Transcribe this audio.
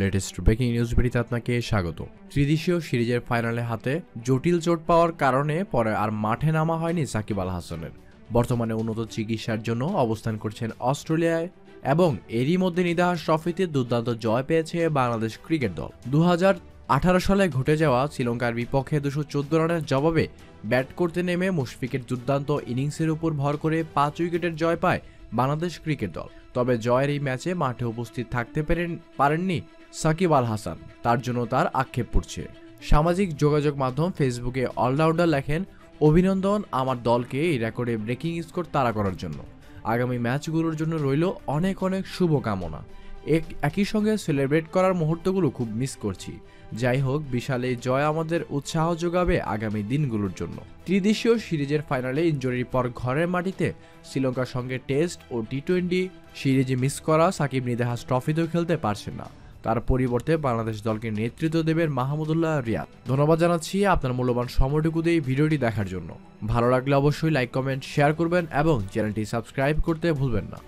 Latest breaking news ভিডিওতে আপনাকে স্বাগত। ত্রিদেশীয় সিরিজের ফাইনালে হাতে জটিল চোট পাওয়ার কারণে পরে আর মাঠে নামা হয়নি সাকিব আল হাসানের। বর্তমানে উন্নত চিকিৎসার জন্য অবস্থান করছেন অস্ট্রেলিয়ায় এবং এরই মধ্যে নিদাহাস ট্রফিতে দুর্দান্ত জয় পেয়েছে বাংলাদেশ ক্রিকেট দল। দু আঠারো সালে ঘটে যাওয়া শ্রীলঙ্কার বিপক্ষে দুশো চোদ্দ রানের জবাবে ব্যাট করতে নেমে মুশফিকের দুর্দান্ত ইনিংসের উপর ভর করে পাঁচ উইকেটের জয় পায় বাংলাদেশ ক্রিকেট দল। তবে জয়ের এই ম্যাচে মাঠে উপস্থিত থাকতে পেরেন পারেননি সাকিব আল হাসান। তার জন্য তার আক্ষেপ পড়ছে। সামাজিক যোগাযোগ মাধ্যম ফেসবুকে অলরাউন্ডার লেখেন, অভিনন্দন আমার দলকে এই রেকর্ডে ব্রেকিং স্কোর তাড়া করার জন্য। আগামী ম্যাচগুলোর জন্য রইল অনেক অনেক শুভকামনা। এক- একই সঙ্গে সেলিব্রেট করার মুহূর্তগুলো খুব মিস করছি। যাই হোক, বিশাল এই জয় আমাদের উৎসাহ যোগাবে আগামী দিনগুলোর জন্য। ত্রিদেশীয় সিরিজের ফাইনালে ইঞ্জুরির পর ঘরের মাটিতে শ্রীলঙ্কার সঙ্গে টেস্ট ও টি টোয়েন্টি সিরিজে মিস করা সাকিব নিদেহাস ট্রফিতেও খেলতে পারছেন না। তার পরিবর্তে বাংলাদেশ দলকে নেতৃত্ব দেবেন মাহমুদুল্লাহ রিয়াদ। ধন্যবাদ জানাচ্ছি আপনার মূল্যবান সময়টুকু দিয়ে ভিডিওটি দেখার জন্য। ভালো লাগলে অবশ্যই লাইক কমেন্ট শেয়ার করবেন এবং চ্যানেলটি সাবস্ক্রাইব করতে ভুলবেন না।